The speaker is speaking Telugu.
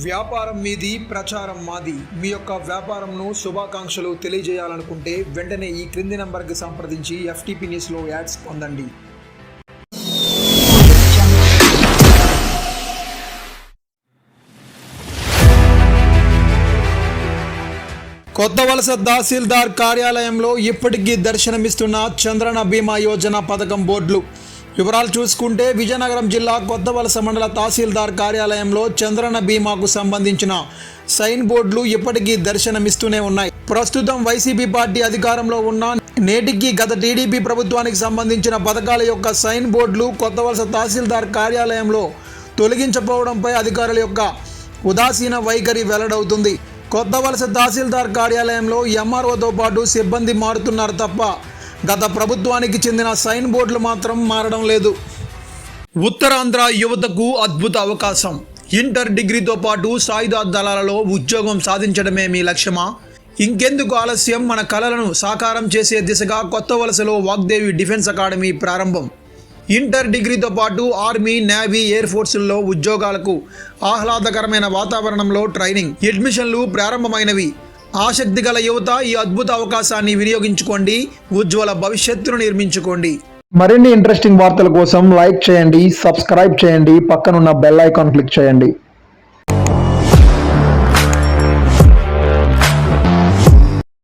వ్యాపారం మీది ప్రచారం మాది. మీ యొక్క వ్యాపారంను శుభాకాంక్షలు తెలియజేయాలనుకుంటే వెంటనే ఈ క్రింది నంబర్కి సంప్రదించి ఎఫ్టీపీ న్యూస్లో యాడ్స్ పొందండి. కొత్త వలస తహసీల్దార్ కార్యాలయంలో ఇప్పటికీ దర్శనమిస్తున్న చంద్రన బీమా యోజన పథకం బోర్డులు. వివరాలు చూసుకుంటే విజయనగరం జిల్లా కొత్తవలస మండల తహసీల్దార్ కార్యాలయంలో చంద్రన బీమాకు సంబంధించిన సైన్ బోర్డులు ఇప్పటికీ దర్శనమిస్తూనే ఉన్నాయి. ప్రస్తుతం వైసీపీ పార్టీ అధికారంలో ఉన్న నేటికి గత టీడీపీ ప్రభుత్వానికి సంబంధించిన పథకాల యొక్క సైన్ బోర్డులు కొత్తవలస తహసీల్దార్ కార్యాలయంలో తొలగించపోవడంపై అధికారుల యొక్క ఉదాసీన వైఖరి వెల్లడవుతుంది. కొత్త వలస తహసీల్దార్ కార్యాలయంలో ఎంఆర్ఓతో పాటు సిబ్బంది మారుతున్నారు తప్ప గత ప్రభుత్వానికి చెందిన సైన్ బోర్డులు మాత్రం మారడం లేదు. ఉత్తరాంధ్ర యువతకు అద్భుత అవకాశం. ఇంటర్ డిగ్రీతో పాటు సాయుధ దళాలలో ఉద్యోగం సాధించడమే మీ లక్ష్యమా? ఇంకెందుకు ఆలస్యం? మన కళలను సాకారం చేసే దిశగా కొత్త వలసలో వాగ్దేవి డిఫెన్స్ అకాడమీ ప్రారంభం. ఇంటర్ డిగ్రీతో పాటు ఆర్మీ నేవీ ఎయిర్ ఫోర్సుల్లో ఉద్యోగాలకు ఆహ్లాదకరమైన వాతావరణంలో ట్రైనింగ్ అడ్మిషన్లు ప్రారంభమైనవి. ఆసక్తి గల యువత ఈ అద్భుత అవకాశాన్ని వినియోగించుకోండి. ఉజ్వల భవిష్యత్తును నిర్మించుకోండి. మరిన్ని ఇంట్రెస్టింగ్ వార్తల కోసం లైక్ చేయండి సబ్స్క్రైబ్ చేయండి పక్కనున్న బెల్ ఐకాన్ క్లిక్ చేయండి.